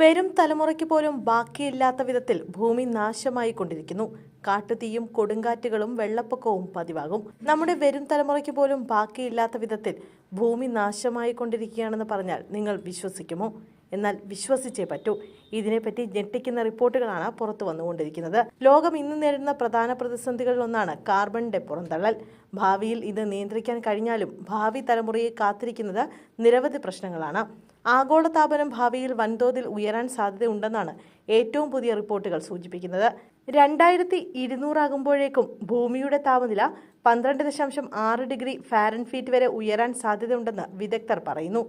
വരും തലമുറയ്ക്ക് പോലും ബാക്കിയില്ലാത്ത വിധത്തിൽ ഭൂമി നാശമായി കൊണ്ടിരിക്കുന്നു കാട്ടുതീയും കൊടുങ്കാറ്റുകളും വെള്ളപ്പൊക്കവും പതിവാകും. നമ്മുടെ വരും തലമുറയ്ക്ക് പോലും ബാക്കിയില്ലാത്ത വിധത്തിൽ ഭൂമി നാശമായി കൊണ്ടിരിക്കുകയാണെന്ന് പറഞ്ഞാൽ നിങ്ങൾ വിശ്വസിക്കുമോ? എന്നാൽ വിശ്വസിച്ചേ പറ്റൂ. ഇതിനെപ്പറ്റി ഞെട്ടിക്കുന്ന റിപ്പോർട്ടുകളാണ് പുറത്തു വന്നുകൊണ്ടിരിക്കുന്നത്. ലോകം ഇന്ന് നേരിടുന്ന പ്രധാന പ്രതിസന്ധികളിൽ ഒന്നാണ് കാർബണിന്റെ പുറന്തള്ളൽ. ഭാവിയിൽ ഇത് നിയന്ത്രിക്കാൻ കഴിഞ്ഞാലും ഭാവി തലമുറയെ കാത്തിരിക്കുന്നത് നിരവധി പ്രശ്നങ്ങളാണ്. ആഗോളതാപനം ഭാവിയിൽ വൻതോതിൽ ഉയരാൻ സാധ്യതയുണ്ടെന്നാണ് ഏറ്റവും പുതിയ റിപ്പോർട്ടുകൾ സൂചിപ്പിക്കുന്നത്. രണ്ടായിരത്തി ഇരുന്നൂറാകുമ്പോഴേക്കും ഭൂമിയുടെ താപനില പന്ത്രണ്ട് ദശാംശം ആറ് ഡിഗ്രി ഫാരൻഫീറ്റ് വരെ ഉയരാൻ സാധ്യതയുണ്ടെന്ന് വിദഗ്ധർ പറയുന്നു.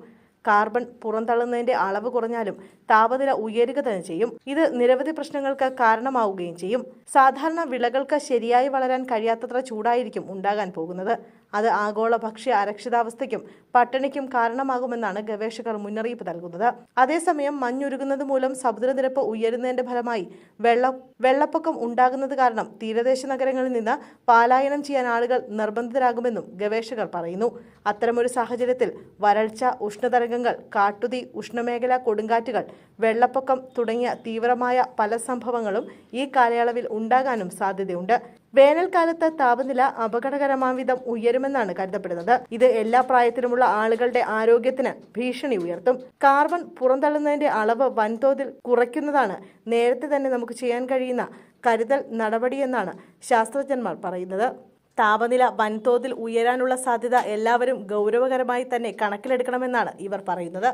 കാർബൺ പുറന്തള്ളുന്നതിന്റെ അളവ് കുറഞ്ഞാലും താപനില ഉയരുക തന്നെ ചെയ്യും. ഇത് നിരവധി പ്രശ്നങ്ങൾക്ക് കാരണമാവുകയും ചെയ്യും. സാധാരണ വിളകൾക്ക് ശരിയായി വളരാൻ കഴിയാത്തത്ര ചൂടായിരിക്കും ഉണ്ടാകാൻ പോകുന്നത്. അത് ആഗോള ഭക്ഷ്യ അരക്ഷിതാവസ്ഥയ്ക്കും പട്ടിണിക്കും കാരണമാകുമെന്നാണ് ഗവേഷകർ മുന്നറിയിപ്പ് നൽകുന്നത്. അതേസമയം മഞ്ഞുരുകുന്നത് മൂലം സമുദ്രനിരപ്പ് ഉയരുന്നതിന്റെ ഫലമായി വെള്ള വെള്ളപ്പൊക്കം ഉണ്ടാകുന്നത് കാരണം തീരദേശ നഗരങ്ങളിൽ നിന്ന് പാലായനം ചെയ്യാൻ ആളുകൾ നിർബന്ധിതരാകുമെന്നും ഗവേഷകർ പറയുന്നു. അത്തരമൊരു സാഹചര്യത്തിൽ വരൾച്ച ഉഷ്ണതരംഗങ്ങൾ കാട്ടുതീ ഉഷ്ണമേഖല കൊടുങ്കാറ്റുകൾ വെള്ളപ്പൊക്കം തുടങ്ങിയ തീവ്രമായ പല സംഭവങ്ങളും ഈ കാലയളവിൽ ഉണ്ടാകാനും സാധ്യതയുണ്ട്. വേനൽക്കാലത്ത് താപനില അപകടകരമാം വിധം ഉയരുമെന്നാണ് കരുതപ്പെടുന്നത്. ഇത് എല്ലാ പ്രായത്തിലുമുള്ള ആളുകളുടെ ആരോഗ്യത്തിന് ഭീഷണി ഉയർത്തും. കാർബൺ പുറന്തള്ളുന്നതിന്റെ അളവ് വൻതോതിൽ കുറയ്ക്കുന്നതാണ് നേരത്തെ തന്നെ നമുക്ക് ചെയ്യാൻ കഴിയുന്ന കരുതൽ നടപടിയെന്നാണ് ശാസ്ത്രജ്ഞന്മാർ പറയുന്നത്. താപനില വൻതോതിൽ ഉയരാനുള്ള സാധ്യത എല്ലാവരും ഗൗരവകരമായി തന്നെ കണക്കിലെടുക്കണമെന്നാണ് ഇവർ പറയുന്നത്.